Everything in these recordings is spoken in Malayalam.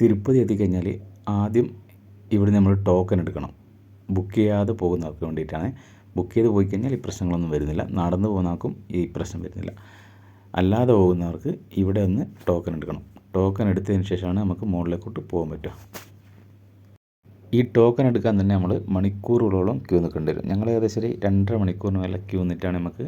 തിരുപ്പതി എത്തിക്കഴിഞ്ഞാൽ ആദ്യം ഇവിടെ നമ്മൾ ടോക്കൺ എടുക്കണം. ബുക്ക് ചെയ്യാതെ പോകുന്നവർക്ക് വേണ്ടിയിട്ടാണ്. ബുക്ക് ചെയ്ത് പോയി കഴിഞ്ഞാൽ ഈ പ്രശ്നങ്ങളൊന്നും വരുന്നില്ല. നടന്നു പോകുന്നവർക്കും ഈ പ്രശ്നം വരുന്നില്ല. അല്ലാതെ പോകുന്നവർക്ക് ഇവിടെ ഒന്ന് ടോക്കൺ എടുക്കണം. ടോക്കൺ എടുത്തതിന് ശേഷമാണ് നമുക്ക് മുകളിലേക്കോട്ട് പോകാൻ പറ്റുക. ഈ ടോക്കൺ എടുക്കാൻ തന്നെ നമ്മൾ മണിക്കൂറുകളോളം ക്യൂ നിൽക്കേണ്ടി വരും. ഞങ്ങൾ ഏകദേശം ഒരു രണ്ടര മണിക്കൂറിന് മേലെ ക്യൂ നിന്നിട്ടാണ് നമുക്ക്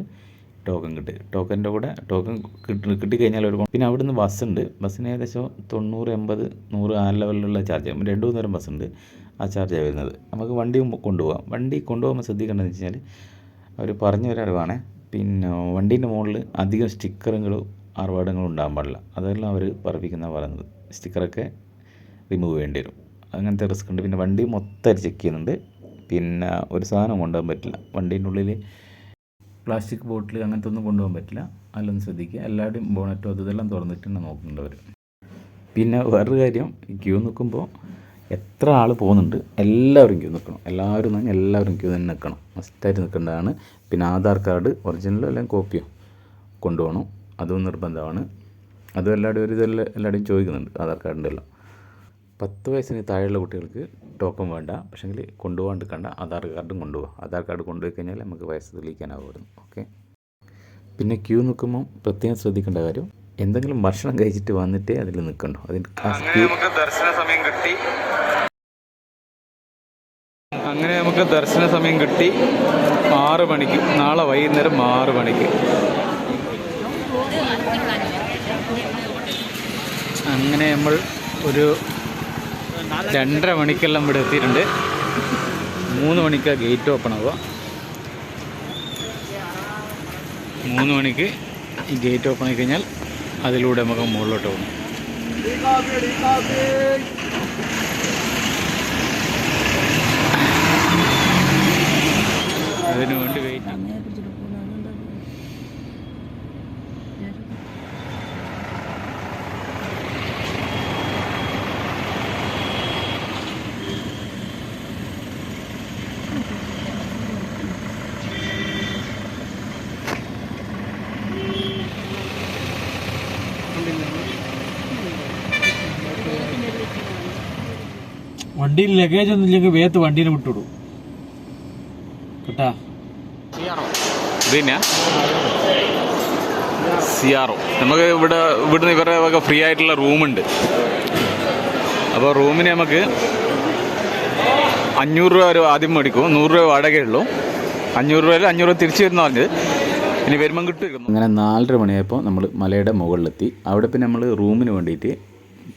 ടോക്കൺ കിട്ടുക ടോക്കന്റെ കൂടെ ടോക്കൺ കിട്ടി കിട്ടിക്കഴിഞ്ഞാൽ ഒരു പിന്നെ അവിടുന്ന് ബസ്സുണ്ട് ബസ്സിന് ഏകദേശം തൊണ്ണൂറ് എൺപത് നൂറ് ആ ലെവലിലുള്ള ചാർജ് ആകും രണ്ട് മൂന്ന് നേരം ബസ്സുണ്ട് ആ ചാർജാണ് വരുന്നത്. നമുക്ക് വണ്ടി കൊണ്ടുപോകാം. വണ്ടി കൊണ്ടുപോകുമ്പോൾ ശ്രദ്ധിക്കേണ്ടതെന്ന് വെച്ച് കഴിഞ്ഞാൽ അവർ പറഞ്ഞ ഒരറിവാണ് പിന്നെ വണ്ടീന്റെ മുകളിൽ അധികം സ്റ്റിക്കറുകളും ആർഭാടങ്ങളും ഉണ്ടാകാൻ പാടില്ല. അതെല്ലാം അവർ പറപ്പിക്കുന്ന പറയുന്നത് സ്റ്റിക്കറൊക്കെ റിമൂവ് ചെയ്യേണ്ടി വരും. അങ്ങനത്തെ റിസ്ക് ഉണ്ട്. പിന്നെ വണ്ടി മൊത്തമായിട്ട് ചെക്ക് ചെയ്യുന്നുണ്ട്. പിന്നെ ഒരു സാധനം കൊണ്ടുപോകാൻ പറ്റില്ല. വണ്ടീന്റെ ഉള്ളിൽ പ്ലാസ്റ്റിക് ബോട്ടിൽ അങ്ങനത്തെ ഒന്നും കൊണ്ടുപോകാൻ പറ്റില്ല. അതിലൊന്ന് ശ്രദ്ധിക്കുക. എല്ലാവരുടെയും ബോണറ്റോ അത് ഇതെല്ലാം തുറന്നിട്ടാണ് നോക്കുന്നുണ്ട് അവർ പിന്നെ വേറൊരു കാര്യം ക്യൂ നിൽക്കുമ്പോൾ എത്ര ആൾ പോകുന്നുണ്ട് എല്ലാവരും ക്യൂ നിൽക്കണം. എല്ലാവരും തന്നെ എല്ലാവരും ക്യൂ തന്നെ നിൽക്കണം. മസ്റ്റായിട്ട് നിൽക്കേണ്ടതാണ്. പിന്നെ ആധാർ കാർഡ് ഒറിജിനലോ അല്ലെങ്കിൽ കോപ്പിയോ കൊണ്ടുപോകണം. അതും നിർബന്ധമാണ്. അതും എല്ലാവരും ഒരു ഇതെല്ലാം എല്ലാവരും ചോദിക്കുന്നുണ്ട് ആധാർ കാർഡിന്റെ എല്ലാം. പത്ത് വയസ്സിന് താഴെയുള്ള കുട്ടികൾക്ക് ടോക്കൺ വേണ്ട. പക്ഷേങ്കിൽ കൊണ്ടുപോകാൻ കണ്ട ആധാർ കാർഡും കൊണ്ടുപോകാം ആധാർ കാർഡ് കൊണ്ടുപോയി കഴിഞ്ഞാൽ നമുക്ക് വയസ്സ് തെളിയിക്കാനാവുമായിരുന്നു. ഓക്കെ? പിന്നെ ക്യൂ നിൽക്കുമ്പോൾ പ്രത്യേകം ശ്രദ്ധിക്കേണ്ട കാര്യം എന്തെങ്കിലും ഭക്ഷണം കഴിച്ചിട്ട് വന്നിട്ടേ അതിൽ നിൽക്കണ്ടോ? അതിന് ദർശന സമയം കിട്ടി. അങ്ങനെ നമുക്ക് ദർശന സമയം കിട്ടി. ആറ് മണിക്ക്. നാളെ വൈകുന്നേരം ആറ് മണിക്ക്. അങ്ങനെ നമ്മൾ ഒരു രണ്ടര മണിക്കെല്ലാം ഇവിടെ എത്തിയിട്ടുണ്ട്. മൂന്ന് മണിക്കാണ് ഗേറ്റ് ഓപ്പൺ ആവുക. മൂന്ന് മണിക്ക് ഈ ഗേറ്റ് ഓപ്പൺ ആയി കഴിഞ്ഞാൽ അതിലൂടെ നമുക്ക് മുകളിലോട്ട് പോകും. അതിനു വേണ്ടി വെയിറ്റ് അങ്ങനെ പിടിച്ചിട്ട് പോകുന്നുണ്ട് വണ്ടിയിൽ ലഗേജ് ഒന്നും ഇല്ലെങ്കിൽ വേത്ത് വണ്ടീനെ വിട്ടുവിടും. കേട്ടാ? സിയാറോ? നമുക്ക് ഇവിടെ ഇവിടുന്ന് ഇവരുടെ ഒക്കെ ഫ്രീ ആയിട്ടുള്ള റൂമുണ്ട് അപ്പോൾ റൂമിന് നമുക്ക് അഞ്ഞൂറ് രൂപ ഒരു ആദ്യം മേടിക്കും. നൂറ് രൂപ വാടകയുള്ളൂ. അഞ്ഞൂറ് രൂപയിൽ അഞ്ഞൂറ് രൂപ തിരിച്ചു വരുന്ന പറഞ്ഞത്. ഇനി വരുമ്പം കിട്ടും. അങ്ങനെ നാലര മണിയായപ്പോൾ നമ്മൾ മലയുടെ മുകളിലെത്തി. അവിടെ പിന്നെ നമ്മൾ റൂമിന് വേണ്ടിയിട്ട്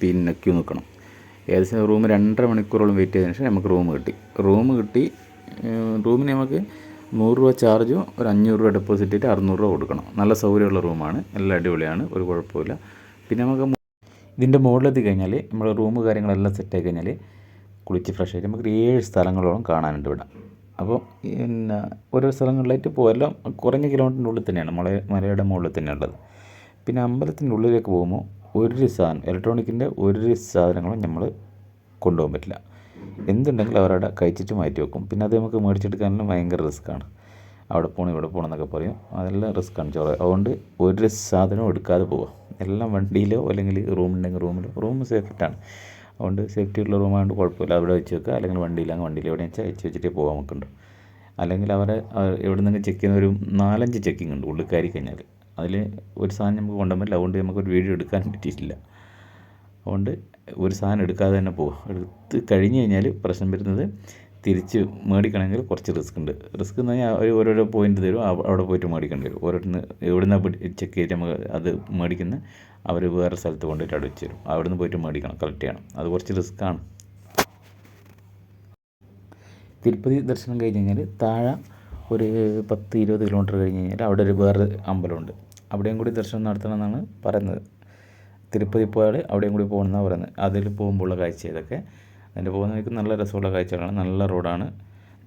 പിന്നെ ക്യൂ നിൽക്കണം ഏകദേശം റൂം രണ്ടര മണിക്കൂറോളം വെയിറ്റ് ചെയ്തതിന് ശേഷം നമുക്ക് റൂം കിട്ടി. റൂം കിട്ടി റൂമിന് നമുക്ക് നൂറ് രൂപ ചാർജും ഒരു അഞ്ഞൂറ് രൂപ ഡെപ്പോസിറ്റ് ഇട്ട് അറുന്നൂറ് രൂപ കൊടുക്കണം. നല്ല സൗകര്യമുള്ള റൂമാണ് എല്ലാം അടിപൊളിയാണ്. ഒരു കുഴപ്പമില്ല പിന്നെ നമുക്ക് ഇതിന്റെ മുകളിലെത്തി കഴിഞ്ഞാൽ നമ്മൾ റൂം കാര്യങ്ങളെല്ലാം സെറ്റ് ആയി കഴിഞ്ഞാൽ കുളിച്ച് ഫ്രഷ് ആയിട്ട് നമുക്ക് ഏഴ് സ്ഥലങ്ങളോളം കാണാനുണ്ട് ഇവിടെ. അപ്പോൾ പിന്നെ ഓരോ സ്ഥലങ്ങളിലായിട്ട് പോയെല്ലാം കുറഞ്ഞ കിലോമീറ്ററിന്റെ ഉള്ളിൽ തന്നെയാണ്. മല മലയുടെ മുകളിൽ തന്നെയുള്ളത്. പിന്നെ അമ്പലത്തിന്റെ ഉള്ളിലേക്ക് പോകുമ്പോൾ ഒരു സാധനം ഇലക്ട്രോണിക്കിന്റെ ഒരു സാധനങ്ങളും നമ്മൾ കൊണ്ടുപോകാൻ പറ്റില്ല. എന്തുണ്ടെങ്കിലും അവരവിടെ കഴിച്ചിട്ട് മാറ്റി വെക്കും. പിന്നെ അത് നമുക്ക് മേടിച്ചെടുക്കാനും ഭയങ്കര റിസ്ക്കാണ് അവിടെ പോകണം ഇവിടെ പോകണം എന്നൊക്കെ പറയും. അതെല്ലാം റിസ്ക്കാണ് ചോറ്. അതുകൊണ്ട് ഒരു സാധനവും എടുക്കാതെ പോവുക. എല്ലാം വണ്ടിയിലോ അല്ലെങ്കിൽ റൂമുണ്ടെങ്കിൽ റൂമിലോ. റൂം സേഫ്റ്റാണ് അതുകൊണ്ട് സേഫ്റ്റി ഉള്ള റൂമായതുകൊണ്ട് കുഴപ്പമില്ല. അവിടെ വെച്ച് വെക്കുക. അല്ലെങ്കിൽ വണ്ടിയിൽ അങ്ങ് വണ്ടിയിൽ എവിടെ വെച്ചാൽ വെച്ച് വെച്ചിട്ടേ പോകാൻ നോക്കുന്നുണ്ട് അല്ലെങ്കിൽ അവരെ എവിടെ നിന്നെങ്കിലും ചെക്ക് ചെയ്യുന്ന ഒരു നാലഞ്ച് ചെക്കിംഗ് ഉണ്ട്. ഉള്ളിൽ കയറി കഴിഞ്ഞാൽ. അതിൽ ഒരു സാധനം നമുക്ക് പറ്റില്ല അതുകൊണ്ട് നമുക്കൊരു വീഡിയോ എടുക്കാൻ പറ്റിയിട്ടില്ല. അതുകൊണ്ട് ഒരു സാധനം എടുക്കാതെ തന്നെ പോകും എടുത്ത് കഴിഞ്ഞ് കഴിഞ്ഞാൽ പ്രശ്നം വരുന്നത് തിരിച്ച് മേടിക്കണമെങ്കിൽ കുറച്ച് റിസ്ക് ഉണ്ട്. റിസ്ക് എന്ന് പറഞ്ഞാൽ അവർ ഓരോരോ പോയിന്റ് തരും. അവിടെ പോയിട്ട് മേടിക്കേണ്ടി വരും. ഓരോരുന്ന് എവിടുന്ന ചെക്ക് ചെയ്തിട്ട് നമുക്ക് അത് മേടിക്കുന്ന അവർ വേറെ സ്ഥലത്ത് കൊണ്ടുപോയിട്ട് അവിടെ വെച്ച് തരും. അവിടുന്ന് പോയിട്ട് മേടിക്കണം കളക്ട് ചെയ്യണം. അത് കുറച്ച് റിസ്ക്കാണ് തിരുപ്പതി ദർശനം കഴിഞ്ഞ് കഴിഞ്ഞാൽ താഴെ ഒരു പത്ത് ഇരുപത് കിലോമീറ്റർ കഴിഞ്ഞ് കഴിഞ്ഞാൽ അവിടെ ഒരു വേറെ അമ്പലമുണ്ട്. അവിടെയും കൂടി ദർശനം നടത്തണം എന്നാണ് പറയുന്നത്. തിരുപ്പതി പോയാൽ അവിടെയും കൂടി പോകണമെന്നാണ് പറയുന്നത്. അതിൽ പോകുമ്പോഴുള്ള കാഴ്ച ഇതൊക്കെ. അതിന്റെ പോകുന്ന വഴിക്ക് നല്ല രസമുള്ള കാഴ്ചകളാണ്. നല്ല റോഡാണ്.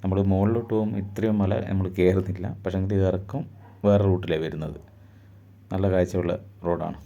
നമ്മൾ മുകളിലോട്ട് പോകും ഇത്രയും മല നമ്മൾ കയറുന്നില്ല. പക്ഷേ ഇറക്കം വേറെ റൂട്ടിലേ വരുന്നത്. നല്ല കാഴ്ചയുള്ള റോഡാണ്.